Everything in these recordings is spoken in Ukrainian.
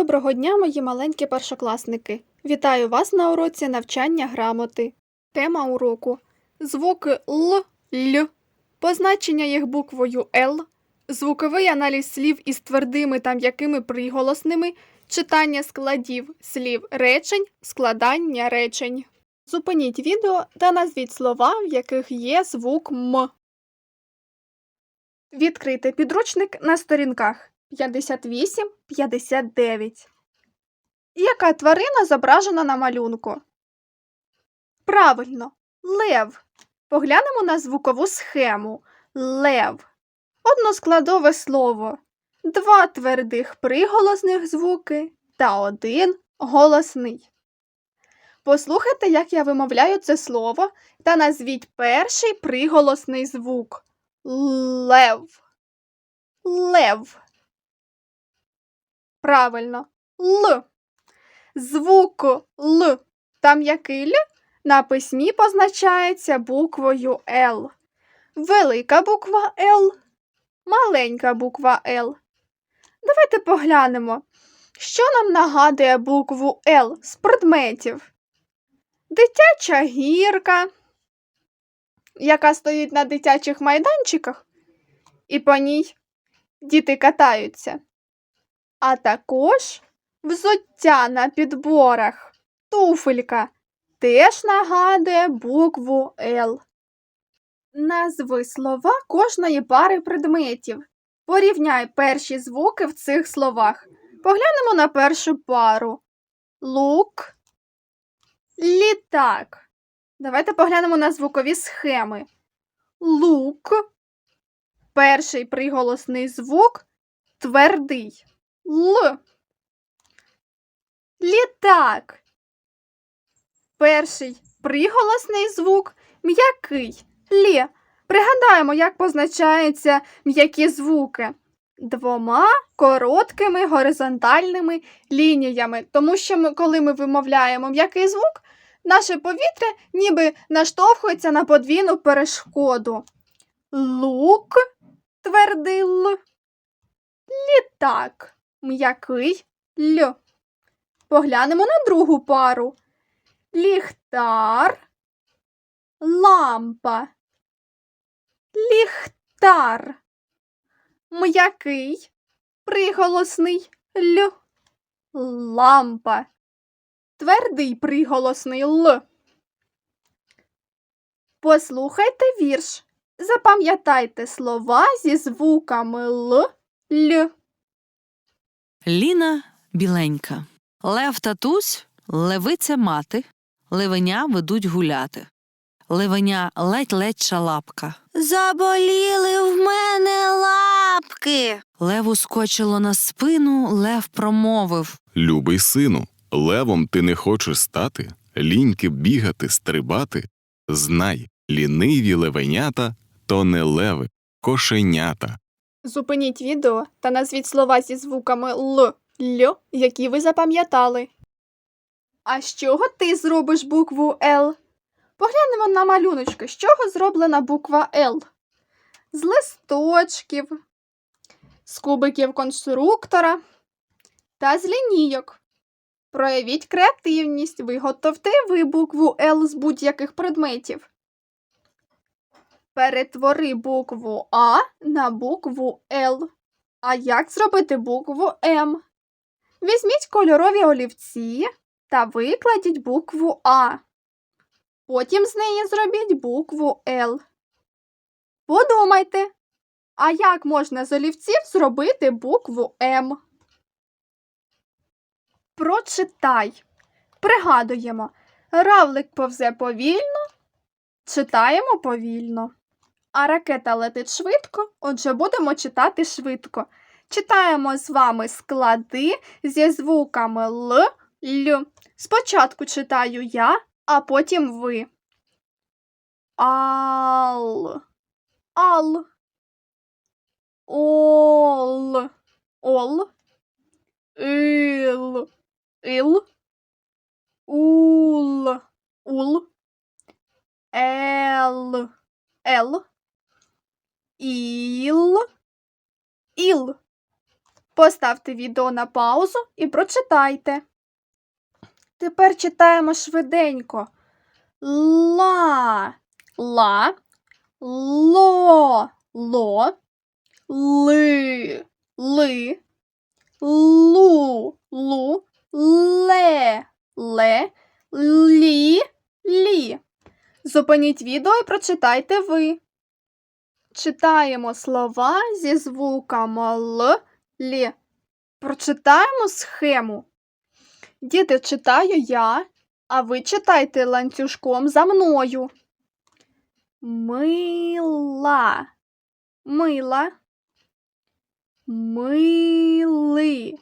Доброго дня, мої маленькі першокласники! Вітаю вас на уроці навчання грамоти. Тема уроку звуки Л, Л, позначення їх буквою Л, звуковий аналіз слів із твердими та м'якими приголосними, читання складів слів речень, складання речень. Зупиніть відео та назвіть слова, в яких є звук М. Відкрийте підручник на сторінках 58-59. Яка тварина зображена на малюнку? Правильно, лев. Поглянемо на звукову схему. Лев. Односкладове слово. Два твердих приголосних звуки та один голосний. Послухайте, як я вимовляю це слово та назвіть перший приголосний звук. Лев. Лев. Правильно. Л. Звук Л та м'який Л на письмі позначається буквою Л. Велика буква Л, маленька буква Л. Давайте поглянемо, що нам нагадує букву Л з предметів. Дитяча гірка, яка стоїть на дитячих майданчиках, і по ній діти катаються. А також взуття на підборах, туфелька теж нагадує букву Л. Назви слова кожної пари предметів. Порівняй перші звуки в цих словах. Поглянемо на першу пару. Лук, літак. Давайте поглянемо на звукові схеми. Лук. Перший приголосний звук твердий. Л. Літак. Перший приголосний звук м'який. Лє. Пригадаємо, як позначаються м'які звуки. Двома короткими горизонтальними лініями. Тому що ми, коли ми вимовляємо м'який звук, наше повітря ніби наштовхується на подвійну перешкоду. Лук твердий. Літак м'який Л. Поглянемо на другу пару. Ліхтар, лампа. Ліхтар. М'який, приголосний Л. Лампа. Твердий приголосний Л. Послухайте вірш. Запам'ятайте слова зі звуками Л, Л. Ліна біленька. Лев татусь, левиця мати, левеня ведуть гуляти. Левеня ледь-ледь шалапка. Заболіли в мене лапки. Леву скочило на спину, лев промовив. Любий сину, левом ти не хочеш стати, ліньки бігати, стрибати. Знай, ліниві левенята то не леви, кошенята. Зупиніть відео та назвіть слова зі звуками Л, Л, які ви запам'ятали. А з чого ти зробиш букву Л? Поглянемо на малюночки, з чого зроблена буква Л. З листочків, з кубиків конструктора та з лінійок. Проявіть креативність, виготовте ви букву Л з будь-яких предметів. Перетвори букву А на букву Л. А як зробити букву М? Візьміть кольорові олівці та викладіть букву А. Потім з неї зробіть букву Л. Подумайте, а як можна з олівців зробити букву М? Прочитай. Пригадуємо, равлик повзе повільно, читаємо повільно. А ракета летить швидко, отже, будемо читати швидко. Читаємо з вами склади зі звуками Л, Л. Спочатку читаю я, а потім ви. Ал. Ал. Ол. Ол. Ил. Ил. Ул. Ул. Ел. Ел. Іл. Іл. Поставте відео на паузу і прочитайте. Тепер читаємо швиденько. Ла, ла, ло, ло, ли, ли, лу, лу, ле, ле, лі, лі. Зупиніть відео і прочитайте ви. Читаємо слова зі звуками Л, Лі. Прочитаємо схему. Діти, читаю я, а ви читайте ланцюжком за мною. Мила, мила, мили,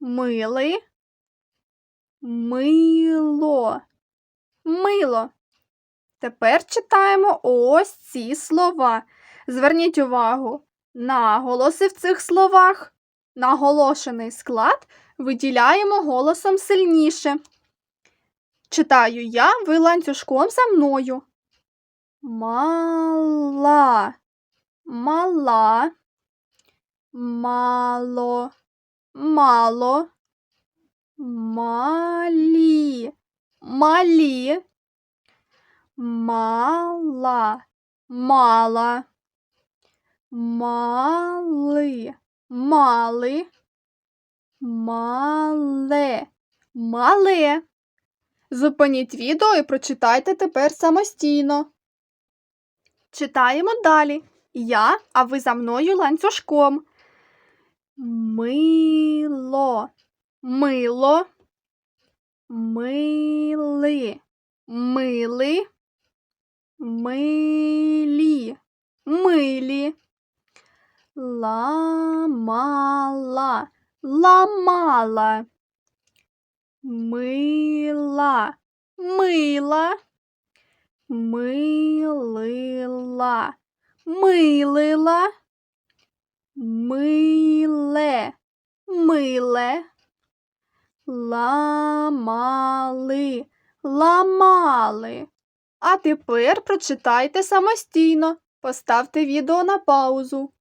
мили, мило, мило. Тепер читаємо ось ці слова. Зверніть увагу, наголоси в цих словах. Наголошений склад виділяємо голосом сильніше. Читаю я, ви ланцюжком за мною. Мала, мала, мало, мало, малі, малі, мала, мала, мали, мали, мале, мале. Зупиніть відео і прочитайте тепер самостійно. Читаємо далі. Я, а ви за мною ланцюжком. Мило, мило, мили, мили, милі, милі, ламала, ламала, мила, мила, милила, милила, миле, миле, ламали, ламали. А тепер прочитайте самостійно. Поставте відео на паузу.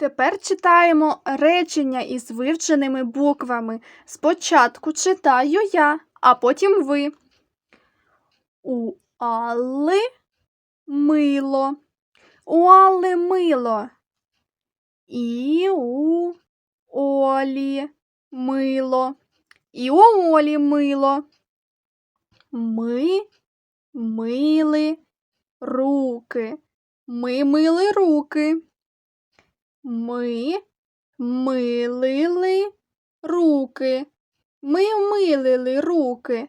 Тепер читаємо речення із вивченими буквами. Спочатку читаю я, а потім ви. У Алли мило. У Алли мило. І у Олі мило. І у Олі мило. Ми мили руки. Ми мили руки. Ми милили руки. Ми милили руки.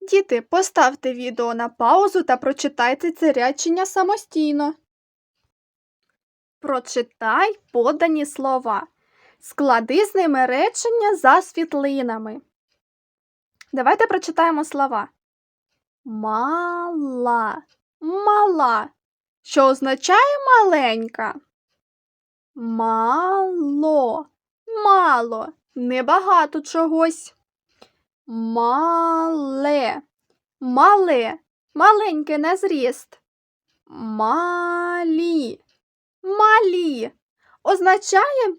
Діти, поставте відео на паузу та прочитайте це речення самостійно. Прочитай подані слова. Склади з ними речення за світлинами. Давайте прочитаємо слова. Мала, мала, що означає маленька. Мало, мало, небагато чогось. Мале, мале, маленьке на зріст. Малі, малі означає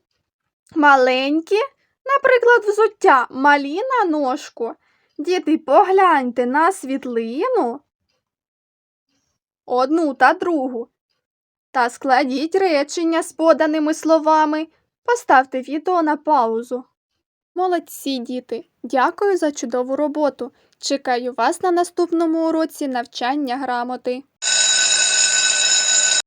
маленькі, наприклад, взуття, малі на ножку. Діти, погляньте на світлину одну та другу. Та складіть речення з поданими словами. Поставте відео на паузу. Молодці, діти! Дякую за чудову роботу. Чекаю вас на наступному уроці навчання грамоти.